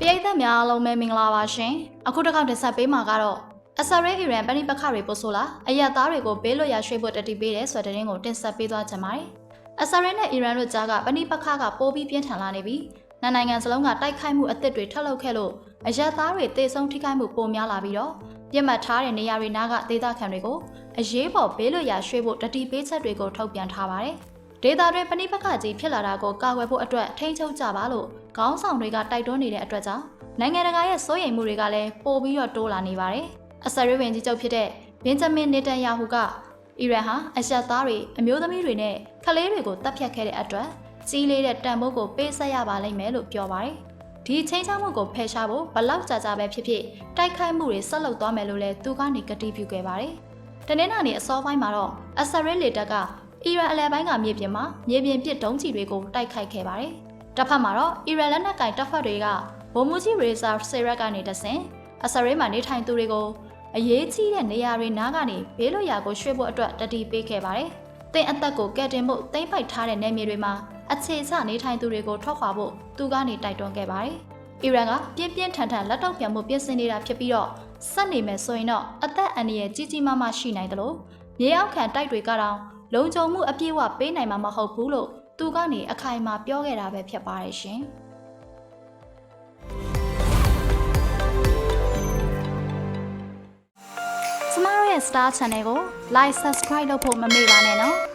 ပရိသတ်များအားလုံးပဲမင်္ဂလာပါရှင်အခုတစ်ခါတင်ဆက်ပေးမှာကတော့အစရဲအီရန်ပဏိပခတွေပို့ဆိုလာအရက်သားတွေကိုဘေးလွတ်ရာရွှေ့ဖို့တတိပေးတယ်ဆိုတဲ့သတင်းကိုတင်ဆက်ပေးသွားကြပါမယ်အစရဲနဲ့အီရန်တို့ကြားကပဏိပခကပိုးပြီးပြင်းထန်လာနေပြီးနှစ်နိုင်ငံစလုံးကတိုက်ခိုက်မှုအသစ်တွေထပ်လုပ်ခဲ့လို့အရက်သားတွေတေဆုံးထိခိုက်မှုပိုများလာပြီးတော့ပြစ်မှတ်ထားတဲ့နေရာတွေနားကဒေသခံတွေကိုအရေးပေါ်ဘေးလွတ်ရာရွှေ့ဖို့တတိပေးချက်တွေကိုထုတ်ပြန်ထားပါတယ် ဒေတာတွေပဏိပခကြီးဖြစ်လာတာကိုကာကွယ်ဖို့အတွက်ထိန်းချုပ်ကြပါလို့ခေါင်းဆောင်တွေကတိုက်တွန်းနေတဲ့အတွက်ကြောင့်နိုင်ငံတကာရဲ့စိုးရိမ်မှုတွေကလည်းပိုပြီးတော့တိုးလာနေပါတယ်။အစရဝင်ကြီးချုပ်ဖြစ်တဲ့ဘင်ဂျမင်နေတန်ယာဟူကအီရန်ဟာအရှက်သားတွေအမျိုးသမီးတွေနဲ့ကလေးတွေကိုတပ်ဖြတ်ခဲ့တဲ့အတွက်ကြီးလေးတဲ့တန်ဖိုးကိုပေးဆက်ရပါလိမ့်မယ်လို့ပြောပါတယ်။ဒီချင်းချောက်မှုကိုဖယ်ရှားဖို့ဘလောက်ကြာကြာပဲဖြစ်ဖြစ်တိုက်ခိုက်မှုတွေဆက်လုပ်သွားမယ်လို့လည်းသူကနေကတိပြုခဲ့ပါတယ်။တနင်္လာနေ့အစောပိုင်းမှာတော့အစရလေတပ်က အီရန်အလဲပိုင်းကမြေပြင်မှာမြေပြင်ပစ်ဒုံးကျည်တွေကိုတိုက်ခိုက်ခဲ့ပါတယ်။တစ်ဖက်မှာတော့အီရန်လက်နက်ကင်တပ်ဖွဲ့တွေကဗိုလ်မှူးကြီးရေဆာဆေရက်ကနေတဆင်အစရဲမှာနေထိုင်သူတွေကိုအရေးကြီးတဲ့နေရာတွေနားကနေဘေးလွတ်ရာကိုရွှေ့ဖို့အတွက်တတိပေးခဲ့ပါတယ်။တင်အသက်ကိုကယ်တင်ဖို့တိမ့်ပိုက်ထားတဲ့နေမြေတွေမှာအခြေချနေထိုင်သူတွေကိုထွက်ခွာဖို့သူကနေတိုက်တွန်းခဲ့ပါတယ်။အီရန်ကပြင်းပြင်းထန်ထန်လက်တော့ပြန်မှုပြင်ဆင်နေတာဖြစ်ပြီးတော့ဆက်နေမယ်ဆိုရင်တော့အသက်အန္တရာယ်ကြီးကြီးမားမားရှိနိုင်တယ်လို့မြေအောက်ခံတိုက်တွေကတော့ လုံခြုံမှုအပြည့်အဝပေးနိုင်မှာမဟုတ်ဘူးလို့သူကနေအခိုင်အမာပြောခဲ့တာပဲဖြစ်ပါတယ်ရှင်။ကျမတို့ရဲ့ Star Channel ကို Like Subscribe လုပ်ဖို့မမေ့ပါနဲ့နော်။